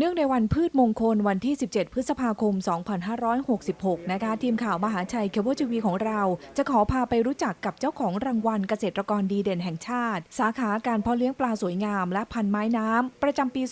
เนื่องในวันพืชมงคลวันที่ 17 พฤษภาคม 2566 นะคะ ทีมข่าวมหาชัยเคเบิลทีวีของเรา จะขอพาไปรู้จักกับเจ้าของรางวัลเกษตรกรดีเด่นแห่งชาติ สาขาการเพาะเลี้ยงปลาสวยงาม และพันไม้น้ำ ประจำปี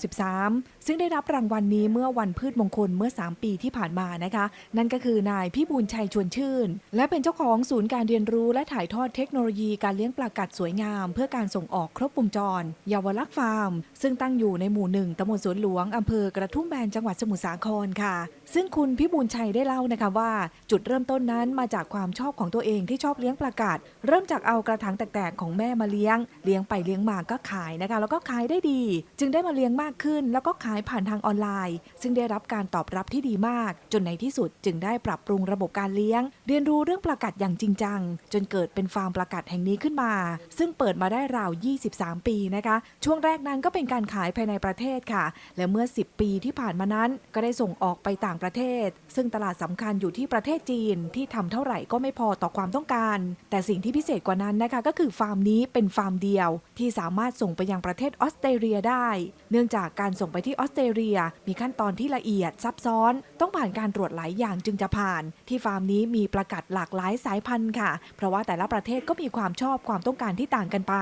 2563 ซึ่งได้รับรางวัลนี้เมื่อวันพืชมงคลเมื่อ 3 ปีที่ผ่านมานะคะ นั่นก็คือนายพี่บุญชัยชวนชื่น และเป็นเจ้าของศูนย์การเรียนรู้และถ่ายทอดเทคโนโลยีการเลี้ยงปลากัดสวยงาม เพื่อการส่งออกครบวงจรเยาวลักษณ์ฟาร์ม ซึ่งตั้งอยู่ในหมู่หนึ่งตำบลสวนหลวงอำเภอกระทุ่มแบนจังหวัดสมุทรสาครค่ะ ซึ่งคุณพี่บุญชัยได้เล่านะคะว่า จุดเริ่มต้นนั้นมาจากความชอบของตัวเองที่ชอบเลี้ยงปลากัดเริ่มจากเอากระถางแตกๆของแม่มาเลี้ยง เลี้ยงไปเลี้ยงมาก็ขายนะคะ แล้วก็ขายได้ดี จึงได้มาเลี้ยงมากขึ้น แล้วก็ขายผ่านทางออนไลน์ ซึ่งได้รับการตอบรับที่ดีมาก จนในที่สุดจึงได้ปรับปรุงระบบการเลี้ยง เรียนรู้เรื่องปลากัดอย่างจริงจังจนเกิดเป็นฟาร์มปลากัดแห่งนี้ขึ้นมา ซึ่งเปิดมาได้ราว 23 ปีนะคะ ช่วงแรกนั้นก็เป็นการขายภายในประเทศค่ะและเมื่อ 10 ปีที่ผ่านมานั้น ก็ได้ส่งออกไปต่างประเทศ ซึ่งตลาดสำคัญอยู่ที่ประเทศจีนที่ทำเท่าไหร่ก็ไม่พอต่อความต้องการ แต่สิ่งที่พิเศษกว่านั้นนะคะก็คือฟาร์มนี้เป็นฟาร์มเดียว ที่สามารถส่งไปยังประเทศออสเตรเลียได้ เนื่องจากการส่งไปที่ออสเตรเลีย มีขั้นตอนที่ละเอียดซับซ้อน ต้องผ่านการตรวจหลายอย่างจึงจะผ่าน ที่ฟาร์มนี้มีประกัดหลากหลายสายพันธุ์ค่ะ เพราะว่าแต่ละประเทศก็มีความชอบความต้องการที่ต่างกันไป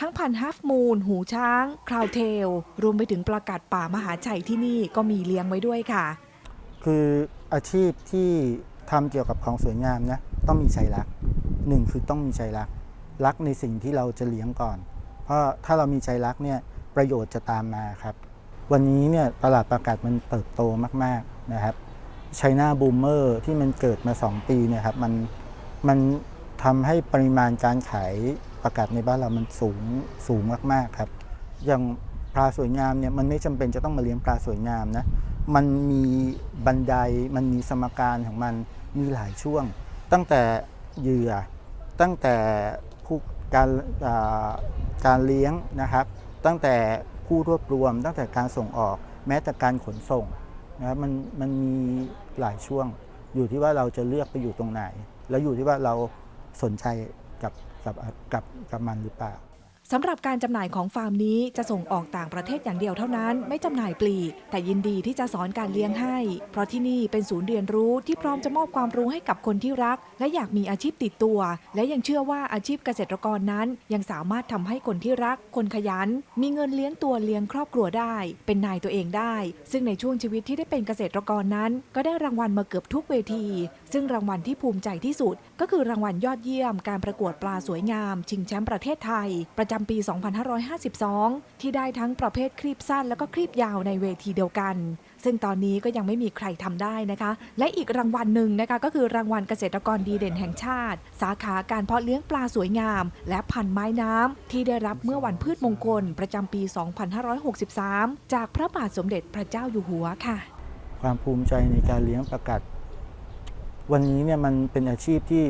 ทั้งพันธุ์ฮัฟมูนหูช้าง คราวเทล รวมไปถึงประกัดป่ามหาชัยที่นี่ก็มีเลี้ยงไว้ด้วยค่ะ คืออาชีพที่ทำเกี่ยวกับของสวยงามนะต้องมีใจรักหนึ่งคือต้องมีใจรักรักในสิ่งที่เราจะเลี้ยงก่อน เพราะถ้าเรามีใจรักเนี่ยประโยชน์จะตามมาครับ วันนี้เนี่ยตลาดประกาศมันเติบโตมากๆนะครับไชน่าบูมเมอร์ที่มันเกิดมา 2 ปีเนี่ยครับมันมันทำให้ปริมาณการขายประกาศในบ้านเรามันสูงสูงมากๆครับ อย่าง ปลาสวยงามเนี่ยมันไม่จำเป็นจะต้องมาเลี้ยงปลาสวยงามนะมันมีบันไดมันมีสมการของมันมีหลายช่วง ตั้งแต่เหยื่อ ตั้งแต่ผู้การอ่การเลี้ยงนะครับ ตั้งแต่ผู้รวบรวม ตั้งแต่การส่งออก แม้แต่การขนส่งนะครับมันมันมีหลายช่วง อยู่ที่ว่าเราจะเลือกไปอยู่ตรงไหน แล้วอยู่ที่ว่าเราสนใจกับกับกับกับมันหรือเปล่า สำหรับการจำหน่ายของฟาร์มนี้จะส่งออกต่างประเทศอย่างเดียวเท่านั้น ไม่จำหน่ายปลีก แต่ยินดีที่จะสอนการเลี้ยงให้ เพราะที่นี่เป็นศูนย์เรียนรู้ที่พร้อมจะมอบความรู้ให้กับคนที่รัก และอยากมีอาชีพติดตัว และยังเชื่อว่าอาชีพเกษตรกรนั้น ยังสามารถทำให้คนที่รัก คนขยัน มีเงินเลี้ยงตัวเลี้ยงครอบครัวได้ เป็นนายตัวเองได้ ซึ่งในช่วงชีวิตที่ได้เป็นเกษตรกรนั้น ก็ได้รางวัลมาเกือบทุกเวที ซึ่งรางวัลที่ภูมิใจที่สุด ก็คือรางวัลยอดเยี่ยม การประกวดปลาสวยงาม ชิงแชมป์ประเทศไทยประจำปี 2552 ที่ได้ทั้งประเภทครีบสั้นแล้วก็ครีบยาวในเวทีเดียวกัน ซึ่งตอนนี้ก็ยังไม่มีใครทำได้นะคะ และอีกรางวัลหนึ่งนะคะก็คือรางวัลเกษตรกรดีเด่นแห่งชาติ สาขาการเพาะเลี้ยงปลาสวยงาม และพันธุ์ไม้น้ำที่ได้รับเมื่อวันพืชมงคลประจำปี 2563 จากพระบาทสมเด็จพระเจ้าอยู่หัวค่ะ ความภูมิใจในการเลี้ยงประกัดวันนี้เนี่ยมันเป็นอาชีพที่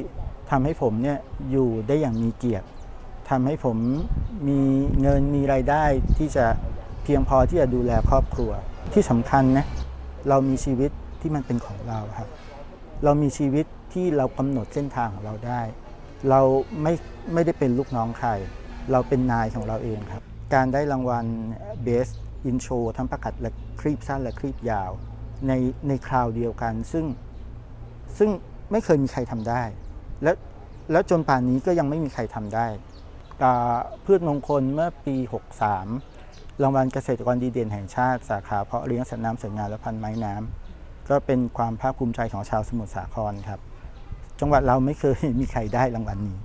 ทำให้ผมเนี่ยอยู่ได้อย่างมีเกียรติทำให้ผม มีเงินมีรายได้ที่จะเพียงพอที่จะดูแลครอบครัว ที่สำคัญนะเรามีชีวิตที่มันเป็นของเราครับ เรามีชีวิตที่เรากำหนดเส้นทางของเราได้ เราไม่ไม่ได้เป็นลูกน้องใคร เราเป็นนายของเราเองครับ การได้รางวัล Best in Show ทั้งประกัดและครีบสั้นและครีบยาว ในในคราวเดียวกัน ซึ่งซึ่งไม่เคยมีใครทำได้ และแล้วจนป่านนี้ก็ยังไม่มีใครทำได้ พืชมงคลเมื่อปี 63 รางวัลเกษตรกรดีเด่นแห่งชาติสาขาเพาะเลี้ยงสัตว์น้ำสวยงามและพันธุ์ไม้น้ำก็เป็นความภาคภูมิใจของชาวสมุทรสาครครับ จังหวัดเราไม่เคยมีใครได้รางวัลนี้